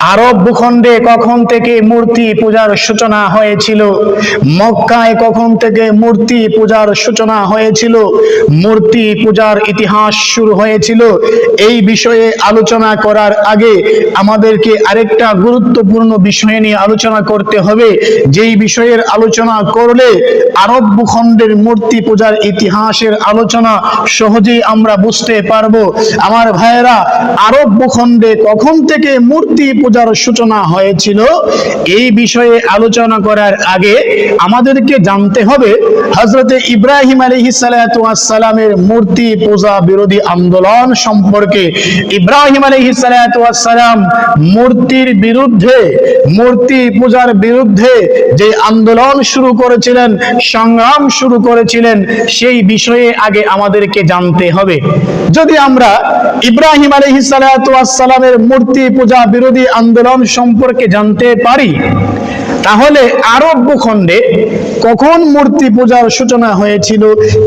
আরব ভূখণ্ডে কখন থেকে মূর্তি পূজার সূচনা হয়েছিল? মক্কায় কখন থেকে মূর্তি পূজার সূচনা হয়েছিল? মূর্তি পূজার ইতিহাস শুরু হয়েছিল? এই বিষয়ে আলোচনা করার আগে আমাদেরকে আরেকটা গুরুত্বপূর্ণ বিষয় নিয়ে আলোচনা করতে হবে। যেই বিষয়ের আলোচনা করলে আরব ভূখণ্ডের মূর্তি পূজার ইতিহাসের আলোচনা সহজেই আমরা বুঝতে পারব। আমার ভাইয়েরা, আরব ভূখণ্ডে কখন থেকে মূর্তি পূজার সূচনা হয়েছিল, এই বিষয়ে আলোচনা করার আগে আমাদেরকে জানতে হবে হজরতে ইব্রাহিম আলহি সালামের মূর্তি পূজা বিরোধী আন্দোলন সম্পর্কে। ইব্রাহিম আলহি সালাম মূর্তির বিরুদ্ধে, মূর্তি পূজার বিরুদ্ধে যে আন্দোলন শুরু করেছিলেন, সংগ্রাম শুরু করেছিলেন, সেই বিষয়ে আগে আমাদেরকে জানতে হবে। যদি আমরা ইব্রাহিম আলহি সালামের মূর্তি পূজা বিরোধী আন্দোলন সম্পর্কে জানতে পারি, তাহলে আরব ভূখণ্ডে কখন মূর্তি পূজার সূচনা হয়েছিল,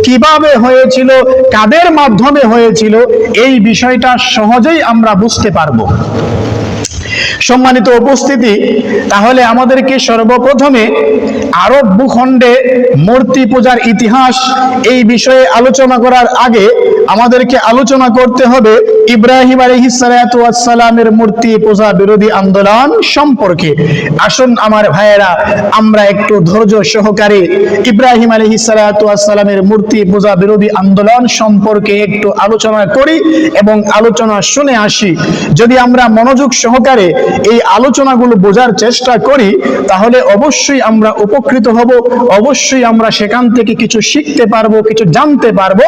কীভাবে হয়েছিল, কাদের মাধ্যমে হয়েছিল, এই বিষয়টা সহজেই আমরা বুঝতে পারব। সম্মানিত উপস্থিতি, তাহলে আমাদেরকে সর্বপ্রথমে আরব ভূখণ্ডে মূর্তি পূজার ইতিহাস এই বিষয়ে আলোচনা করার আগে আমাদেরকে আলোচনা করতে হবে ইব্রাহিম আলহিসালামের মূর্তি পূজা বিরোধী আন্দোলন সম্পর্কে। আসুন আমার ভাইয়েরা, আমরা একটু ধৈর্য সহকারে ইব্রাহিম আলহিসালামের মূর্তি পূজা বিরোধী আন্দোলন সম্পর্কে একটু আলোচনা করি এবং আলোচনা শুনে আসি। যদি আমরা মনোযোগ সহকারে এই আলোচনাগুলো বোঝার চেষ্টা করি, তাহলে অবশ্যই আমরা উপকৃত হব, অবশ্যই আমরা সেখান থেকে কিছু শিখতে পারব, কিছু জানতে পারব।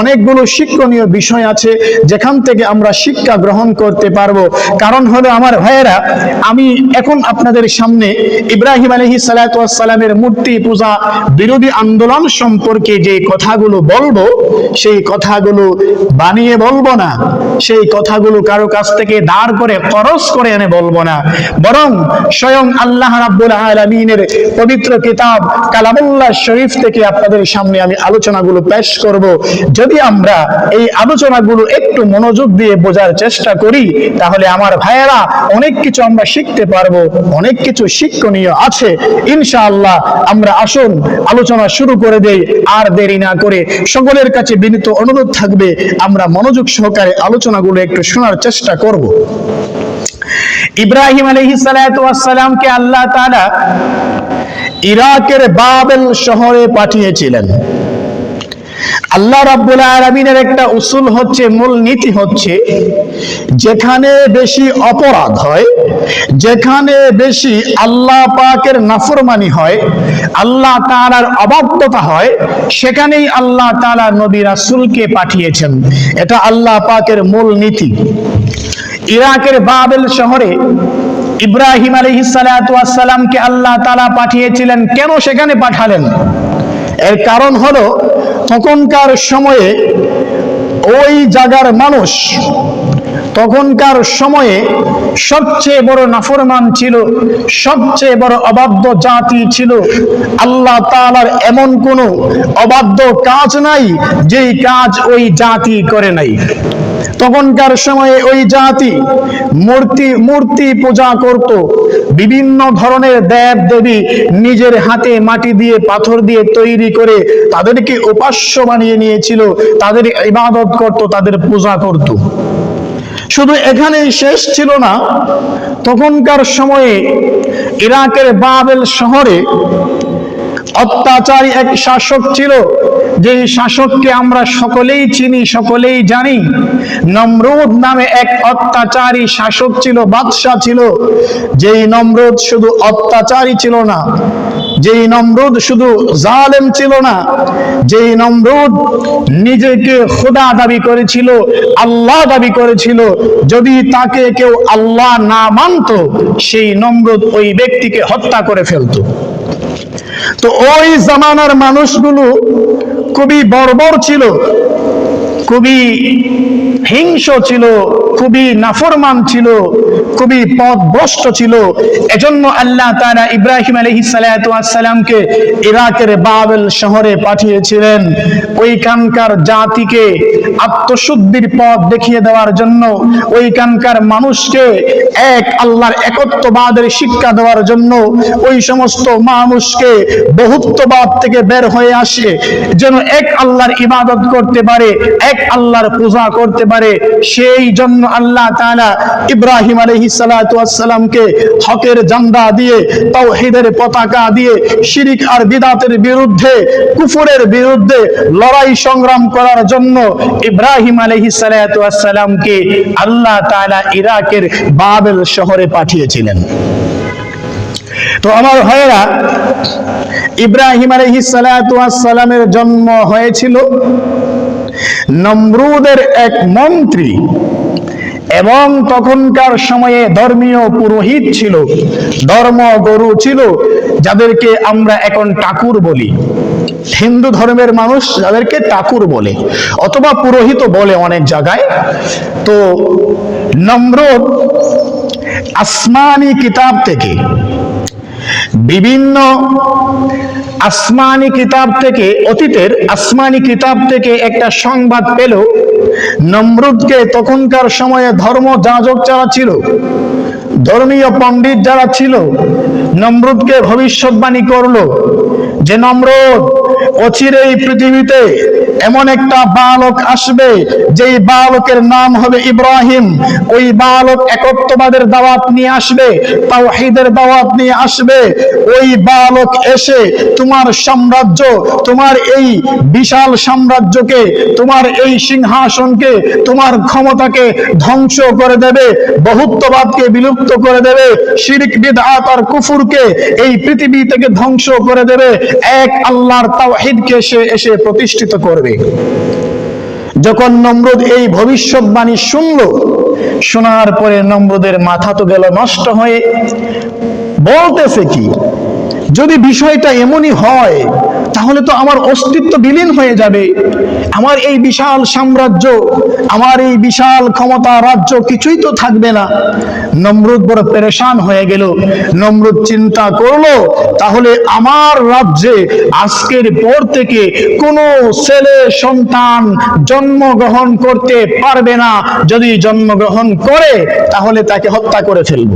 অনেকগুলো শিক্ষণীয় বিষয় আছে যেখান থেকে আমরা শিক্ষা গ্রহণ করতে পারব। কারণ হলো আমার ভাইয়েরা, আমি এখন আপনাদের সামনে ইব্রাহিম আলহি সালামের মূর্তি পূজা বিরোধী আন্দোলন সম্পর্কে যে কথাগুলো বলব, সেই কথাগুলো বানিয়ে বলব না। সেই কথাগুলো কারও কাছ থেকে দাঁড় করে, খরচ করে এনে বলব না। বরং স্বয়ং আল্লাহ রাব্বুল আলামিনের পবিত্র কিতাব, কালামুল্লাহ শরীফ থেকে আপনাদের সামনে আমি আলোচনাগুলো পেশ করব। যদি আমরা এই আলোচনাগুলো একটু মনোযোগ দিয়ে বোঝার চেষ্টা করি, তাহলে আমার ভাইয়েরা অনেক কিছু আমরা শিখতে পারব, অনেক কিছু শিক্ষণীয় আছে। ইনশাআল্লাহ আমরা আসুন, আলোচনা শুরু করে দেই, আর দেরি না করে সকলের কাছে বিনীত অনুরোধ থাকবে, আমরা মনোযোগ সহকারে আলোচনাগুলো একটু শোনার চেষ্টা করব। ইব্রাহিম আলহি সালামকে আল্লাহ তাআলা ইরাকের বাবেল শহরে পাঠিয়েছিলেন। আল্লাহ রাব্বুল আলামিনের একটা উসুল হচ্ছে, মূল নীতি হচ্ছে, যেখানে বেশি অপরাধ হয়, যেখানে বেশি আল্লাহ পাকের নাফরমানি হয়, আল্লাহ তাআলার অবাধ্যতা হয়, সেখানেই আল্লাহ তাআলা নবী রাসূলকে পাঠিয়েছেন। এটা আল্লাহ পাকের মূল নীতি। ইরাকের বাবেল শহরে ইব্রাহিম আলহি সালামকে আল্লাহ তালা পাঠিয়েছিলেন, কেন সেখানে পাঠালেন? এর কারণ হলো তখনকার সময়ে ওই জায়গার মানুষ তখনকার সময়ে সবচেয়ে বড় নাফরমান ছিল, সবচেয়ে বড় অবাধ্য জাতি ছিল। আল্লাহ তালার এমন কোনো অবাধ্য কাজ নাই যেই কাজ ওই জাতি করে নাই। তখনকার সময়ে ওই জাতি মূর্তি মূর্তি পূজা করত। বিভিন্ন ধরনের দেব দেবী নিজের হাতে মাটি দিয়ে, পাথর দিয়ে তৈরি করে তাদেরকে উপাস্য বানিয়ে নিয়েছিল, তাদের ইবাদত করত, তাদের পূজা করত। শুধু এখানেই শেষ ছিল না, তখনকার সময়ে ইরাকের বাবেল শহরে অত্যাচারী এক শাসক ছিল যে শাসককে আমরা সকলেই চিনি, সকলেই জানি, নমরুদ নামে এক অত্যাচারী শাসক ছিল, বাদশাহ ছিল। যেই নমরুদ শুধু অত্যাচারী ছিল না, যেই নমরুদ শুধু জালেম ছিল না, যেই নমরুদ নিজেকে খোদা দাবি করেছিল, আল্লাহ দাবি করেছিল, যদি তাকে কেউ আল্লাহ না মানত, সেই নমরুদ ওই ব্যক্তিকে হত্যা করে ফেলতো। তো ওই জামানার মানুষগুলো খুবই বর্বর ছিল খুবই হিংস ছিল, খুবই নাফরমান ছিল, খুবই পথভ্রষ্ট ছিল। এজন্য আল্লাহ তাআলা ইব্রাহিম সালাতু সালামকে ইরাকের বাবেল শহরে পাঠিয়েছিলেন। ওইখানকার জাতিকে আত্মশুদ্ধির পথ দেখিয়ে দেওয়ার জন্য, ওইখানকার মানুষকে এক আল্লাহর একত্ববাদের শিক্ষা দেওয়ার জন্য ওই সমস্ত মানুষকে বহুত্ববাদ থেকে বের হয়ে আসে। যেন এক আল্লাহর ইবাদত করতে পারে, এক আল্লাহর পূজা করতে পারে সেই জন্য আল্লাহ তাআলা ইব্রাহিম আলাইহিস সালাতু সালামকে হকের জান্দা দিয়ে, তাওহীদের পতাকা দিয়ে, শিরিক আর বিদাতের বিরুদ্ধে, কুফরের বিরুদ্ধে লড়াই সংগ্রাম করার জন্য ইব্রাহিম আলাইহিস সালাতু সালামকে আল্লাহ তাআলা ইরাকের বাবেল শহরে পাঠিয়েছিলেন। তো আমার ভাইয়েরা, ইব্রাহিম আলাইহিস সালাতু সালামের জন্ম হয়েছিল নমরুদের এক মন্ত্রী। এবং তখনকার সময়ে ধর্মীয় পুরোহিত ছিল ধর্ম গরু ছিল, যাদেরকে আমরা এখন ঠাকুর বলি। হিন্দু ধর্মের মানুষ যাদেরকে ঠাকুর বলে, অথবা পুরোহিত বলে অনেক জায়গায়। তো নমরুদ আসমানি কিতাব থেকে বিভিন্ন আসমানি কিতাব থেকে, অতীতের আসমানি কিতাব থেকে একটা সংবাদ পেল। নমরুদকে তখনকার সময়ে ধর্ম যাজক যারা ছিল, ধর্মীয় পণ্ডিত যারা ছিল, নমরুদকে ভবিষ্যৎবাণী করল যে, নমরুদ এই পৃথিবীতে এমন একটা বালক আসবে, যেই বালকের নাম হবে ইব্রাহিম। ওই বালক একত্ববাদের দাওয়াত নিয়ে আসবে, তাওহীদের দাওয়াত নিয়ে আসবে। ওই বালক এসে তোমার সাম্রাজ্য, তোমার এই বিশাল সাম্রাজ্যকে, তোমার এই সিংহাসনকে, তোমার ক্ষমতাকে ধ্বংস করে দেবে, বহুত্ববাদকে বিলুপ্ত করে দেবে, শিরিক, বিদআত আর কুফুরকে এই পৃথিবী থেকে ধ্বংস করে দেবে। এক আল্লাহর তাওহীদকে সে এসে প্রতিষ্ঠিত করবে। যখন নম্রদ এই ভবিষ্যৎবাণী শুনল, শোনার পরে নম্রদের মাথা তো গেল নষ্ট হয়ে। বলতেছে কি? যদি বিষয়টা এমনই হয়, তাহলে তো আমার অস্তিত্ব বিলীন হয়ে যাবে। আমার এই বিশাল সাম্রাজ্য, আমার এই বিশাল ক্ষমতা রাজ্য কিছুই তো থাকবে না। নমরুদ বড় পেরেশান হয়ে গেল। নমরুদ চিন্তা করল, তাহলে আমার রাজ্যে আজকের পর থেকে কোনো ছেলে সন্তান জন্মগ্রহণ করতে পারবে না। যদি জন্মগ্রহণ করে, তাহলে তাকে হত্যা করে ফেলব।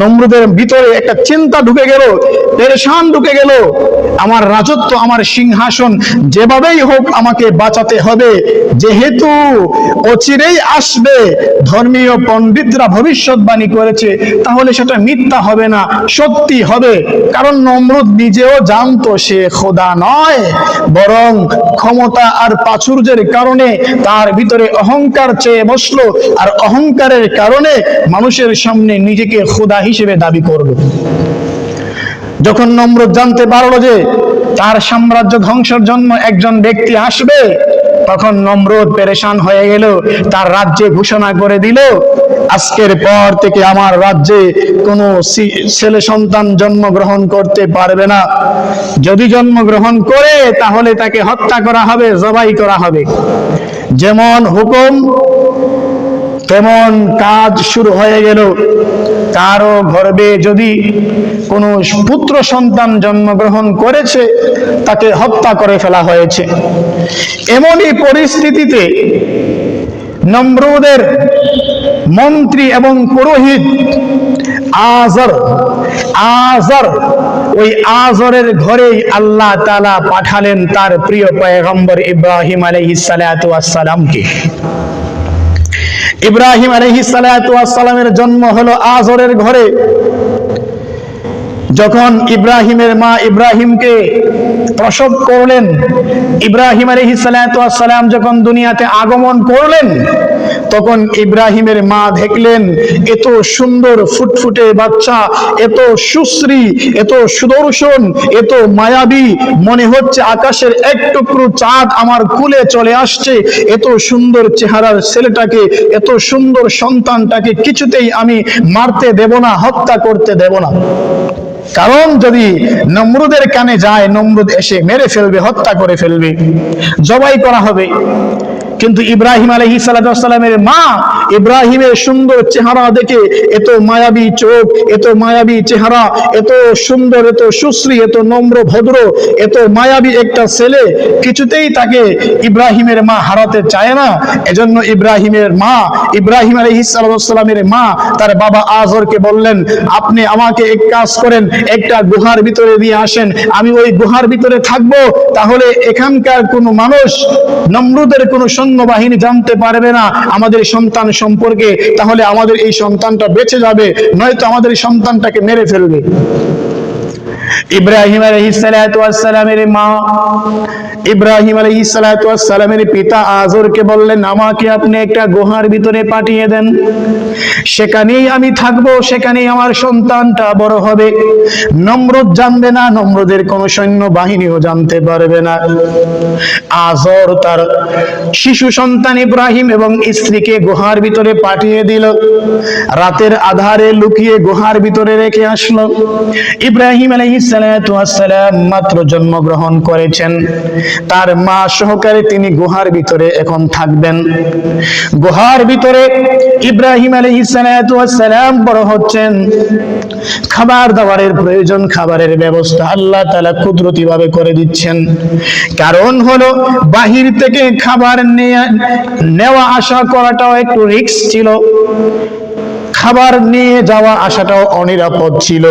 নমরুদের ভিতরে একটা চিন্তা ঢুকে গেল, পেরেশান ঢুকে গেল। আমার রাজত্ব, আমার সিংহাসন যেভাবেই হোক আমাকে বাঁচাতে হবে। যেহেতু অচিরেই আসবে, ধর্মীয় পণ্ডিতরা ভবিষ্যৎবাণী করেছে, তাহলে সেটা মিথ্যা হবে না, সত্যি হবে। কারণ নমরুদ নিজেও জানতো সে খোদা নয়, বরং ক্ষমতা আর প্রাচুর্যের কারণে তার ভিতরে অহংকার চেয়ে বসল, আর অহংকারের কারণে মানুষের সামনে নিজেকে খোদা হিসেবে দাবি করল। যখন নমরুদ জানতে পারল যে তার সাম্রাজ্য ধ্বংসের জন্য একজন ব্যক্তি আসবে, তখন নমরুদ পেরেশান হয়ে গেল, তার রাজ্যে ঘোষণা করে দিল, আজকের পর থেকে আমার রাজ্যে কোনো ছেলে সন্তান জন্মগ্রহণ করতে পারবে না। যদি জন্মগ্রহণ করে, তাহলে তাকে হত্যা করা হবে, জবাই করা হবে। যেমন হুকুম, তেমন কাজ শুরু হয়ে গেল। কারও গর্বে যদি কোনো পুত্র সন্তান জন্মগ্রহণ করেছে, তাকে হত্যা করে ফেলা হয়েছে। এমনই পরিস্থিতিতে নম্রদের মন্ত্রী এবং পুরোহিত আজর আজর, ওই আজরের ঘরেই আল্লাহ তালা পাঠালেন তার প্রিয় পয়গম্বর ইব্রাহিম আলাইহিস সালাতু ওয়াস সালামকে। ইব্রাহিম আলহি সালামের জন্ম হলো আজরের ঘরে। যখন ইব্রাহিমের মা ইব্রাহিমকে প্রসব করলেন, ইব্রাহিম আলহি যখন দুনিয়াতে আগমন করলেন তখন ইব্রাহিমের মা দেখলেন, এত সুন্দর ফুটফুটে বাচ্চা, এত সুশ্রী, এত সুদর্শন, এত মায়াবী, মনে হচ্ছে আকাশের এক টুকরো চাঁদ আমার কুলে চলে আসছে। এত সুন্দর চেহারার ছেলেটাকে, এত সুন্দর সন্তানটাকে কিছুতেই আমি মারতে দেব না, হত্যা করতে দেব না। কারণ যদি নমরুদের কানে যায়, নমরুদ এসে মেরে ফেলবে, হত্যা করে ফেলবে। জবাই করা হবে। কিন্তু ইব্রাহিম আলহি সালামের মা ইব্রাহিমের সুন্দর চেহারা দেখে এত মায়াবী চোখ, এত মায়াবী চেহারা, এত সুন্দর, এত সুশ্রী, এত নম্র, ভদ্র, এত মায়াবী একটা ছেলে কিছুতেই তাকে ইব্রাহিমের মা হারাতে চায় না। এজন্য ইব্রাহিমের মা, ইব্রাহিম আলহি সালামের মা তার বাবা আজরকে বললেন, আপনি আমাকে এক কাজ করেন, একটা গুহার ভিতরে দিয়ে আসেন। আমি ওই গুহার ভিতরে থাকব, তাহলে এখানকার কোনো মানুষ, নমরুদের কোনো সৈন্যবাহিনী জানতে পারবে না আমাদের সন্তান সম্পর্কে, তাহলে আমাদের এই সন্তানটা বেঁচে যাবে, নয়তো আমাদের সন্তানটাকে মেরে ফেলবে। ইব্রাহিম আলহিসালামের মা, ইব্রাহিম আলহিসালামের পিতা আজরকে বললেন, আমাকে আপনি একটা গুহার ভিতরে পাঠিয়ে দেন। সেখানেই আমি থাকব, সেখানেই আমার সন্তানটা বড় হবে। নম্রদ জানবে না, নম্রদের কোন সৈন্য বাহিনীও জানতে পারবে না। আজর তার শিশু সন্তান ইব্রাহিম এবং স্ত্রীকে গুহার ভিতরে পাঠিয়ে দিল। রাতের আধারে লুকিয়ে গুহার ভিতরে রেখে আসলো। ইব্রাহিম মাত্র জন্মগ্রহণ করেছেন। তার মা সহকারে তিনি গুহার ভিতরে এখন থাকবেন। গুহার ভিতরে ইব্রাহিম আলাইহিসসালাম বড় হচ্ছেন। খাবার দাবারের প্রয়োজন, খাবারের ব্যবস্থা আল্লাহ তালা কুদরতি ভাবে করে দিচ্ছেন। কারণ হলো, বাহির থেকে খাবার নেওয়া, আসা করাটাও একটু রিস্ক ছিল। খাবার নিয়ে যাওয়া আসাটাও অনিরাপদ ছিল।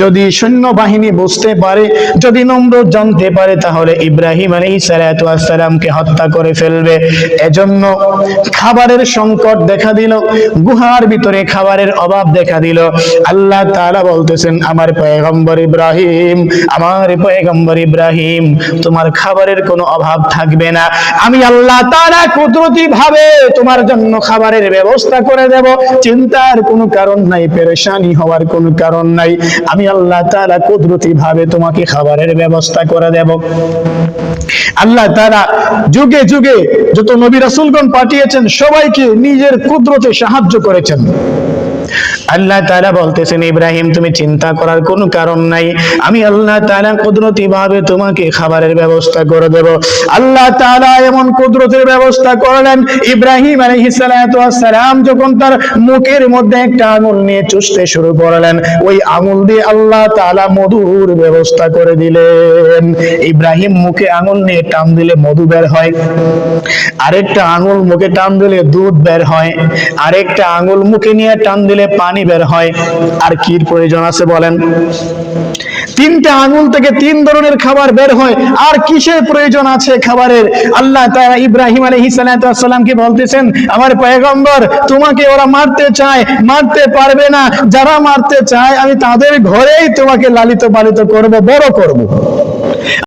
যদি সৈন্যবাহিনী বুঝতে পারে, যদি নম্র জানতে পারে, তাহলে ইব্রাহিম আলী সালামকে হত্যা করে ফেলবে। এজন্য খাবারের সংকট দেখা দিল, গুহার ভিতরে খাবারের অভাব দেখা দিল। আল্লাহ তাআলা বলতেছেন, আমার পয়গম্বর ইব্রাহিম, আমার পয়গম্বর ইব্রাহিম, তোমার খাবারের কোনো অভাব থাকবে না। আমি আল্লাহ তাআলা কুদরতি ভাবে তোমার জন্য খাবারের ব্যবস্থা করে দেব। চিন্তার কোনো কারণ নাই, পেরেশানি হওয়ার কোনো কারণ নাই। আমি আল্লাহ তাআলা কুদরতি ভাবে তোমাকে খাবারের ব্যবস্থা করে দেব। আল্লাহ তারা যুগে যুগে যত নবী রাসূলগণ পাঠিয়েছেন, সবাইকে নিজের কুদরতে সাহায্য করেছেন। আল্লাহ তাআলা বলতেছেন, ইব্রাহিম, তুমি চিন্তা করার কোনো কারণ নাই। আমি আল্লাহ তাআলা কুদরতি ভাবে তোমাকে খাবারের ব্যবস্থা করে দেব। আল্লাহ তাআলা এমন কুদরতের ব্যবস্থা করলেন, ইব্রাহিম আলাইহিস সালাম যখন তার মুখের মধ্যে একটা আঙুল নিয়ে চুষতে শুরু করলেন, ওই আঙুল দিয়ে আল্লাহ তাআলা মধুর ব্যবস্থা করে দিলেন। ইব্রাহিম মুখে আঙুল নিয়ে টান দিলে মধু বের হয়, আরেকটা আঙুল মুখে টান দিলে দুধ বের হয়, আরেকটা আঙুল মুখে নিয়ে টান দিলে পানি বের হয়। আর কির প্রয়োজন আছে বলেন? তিনটা আঙুল থেকে তিন ধরনের খাবার বের হয়। আর কিসের প্রয়োজন আছে খাবারের? আল্লাহ তাআলা ইব্রাহিম আলাইহিস সালামকে বলতেছেন, আমার পয়গম্বর, তোমাকে ওরা মারতে চায়, মারতে পারবে না। যারা মারতে চায়, আমি তাদের ঘরেই তোমাকে লালিত পালিত করব, বড় করব।